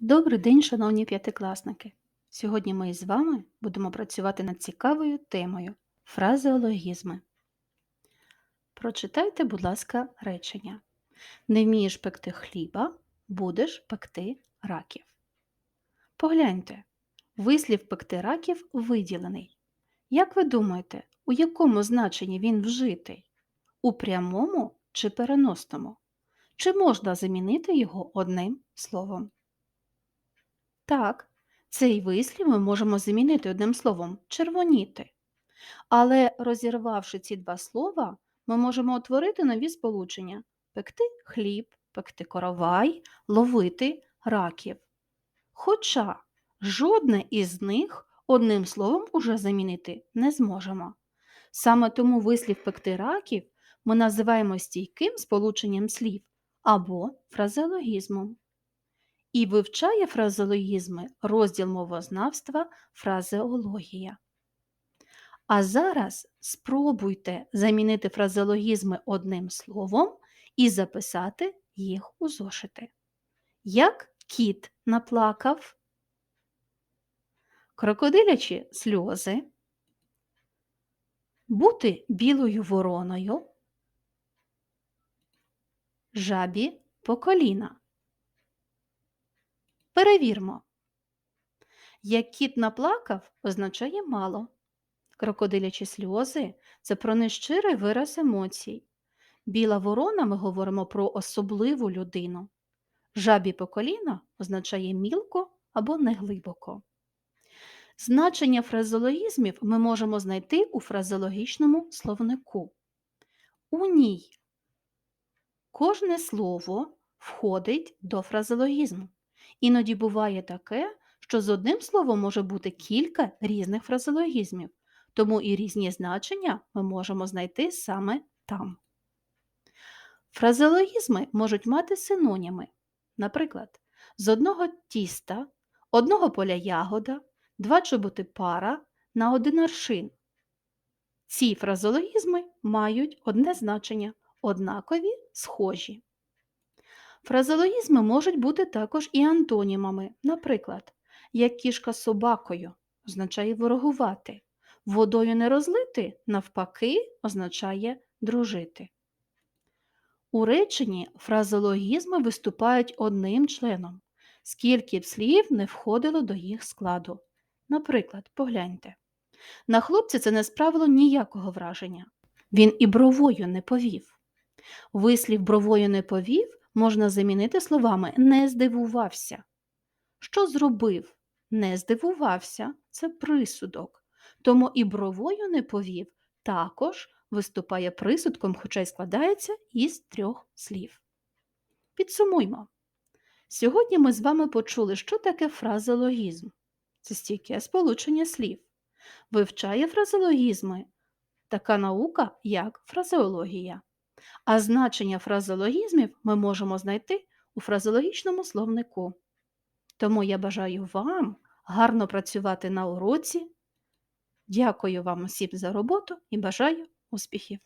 Добрий день, шановні п'ятикласники! Сьогодні ми з вами будемо працювати над цікавою темою фразеологізми. Прочитайте, будь ласка, речення. Не вмієш пекти хліба, будеш пекти раків. Погляньте, вислів пекти раків виділений. Як ви думаєте, у якому значенні він вжитий? У прямому чи переносному? Чи можна замінити його одним словом? Так, цей вислів ми можемо замінити одним словом червоніти. Але розірвавши ці два слова, ми можемо утворити нові сполучення пекти хліб, пекти коровай, ловити раків. Хоча жодне із них одним словом уже замінити не зможемо. Саме тому вислів пекти раків ми називаємо стійким сполученням слів або фразеологізмом і вивчає фразеологізми розділ мовознавства фразеологія. А зараз спробуйте замінити фразеологізми одним словом і записати їх у зошити. Як кіт наплакав, крокодилячі сльози, бути білою вороною, жабі по коліна. Перевірмо. Як кіт наплакав, означає мало. Крокодилячі сльози це про нещирий вираз емоцій. Біла ворона ми говоримо про особливу людину. Жабі по коліна означає мілко або неглибоко. Значення фразеологізмів ми можемо знайти у фразеологічному словнику. У ній кожне слово входить до фразеологізму. Іноді буває таке, що з одним словом може бути кілька різних фразеологізмів, тому і різні значення ми можемо знайти саме там. Фразеологізми можуть мати синоніми. Наприклад, з одного тіста, одного поля ягода, два чоботи пара на один аршин. Ці фразеологізми мають одне значення однакові, схожі. Фразеологізми можуть бути також і антонімами. Наприклад, як кішка собакою означає ворогувати, водою не розлити, навпаки, означає дружити. У реченні фразеологізми виступають одним членом, скільки б слів не входило до їх складу. Наприклад, погляньте. На хлопця це не справило ніякого враження. Він і бровою не повів. Вислів бровою не повів можна замінити словами не здивувався. Що зробив? Не здивувався це присудок. Тому і бровою не повів також виступає присудком, хоча й складається із трьох слів. Підсумуймо. Сьогодні ми з вами почули, що таке фразеологізм. Це стійке сполучення слів. Вивчає фразеологізми така наука, як фразеологія. А значення фразологізмів ми можемо знайти у фразологічному словнику. Тому я бажаю вам гарно працювати на уроці. Дякую вам усім за роботу і бажаю успіхів!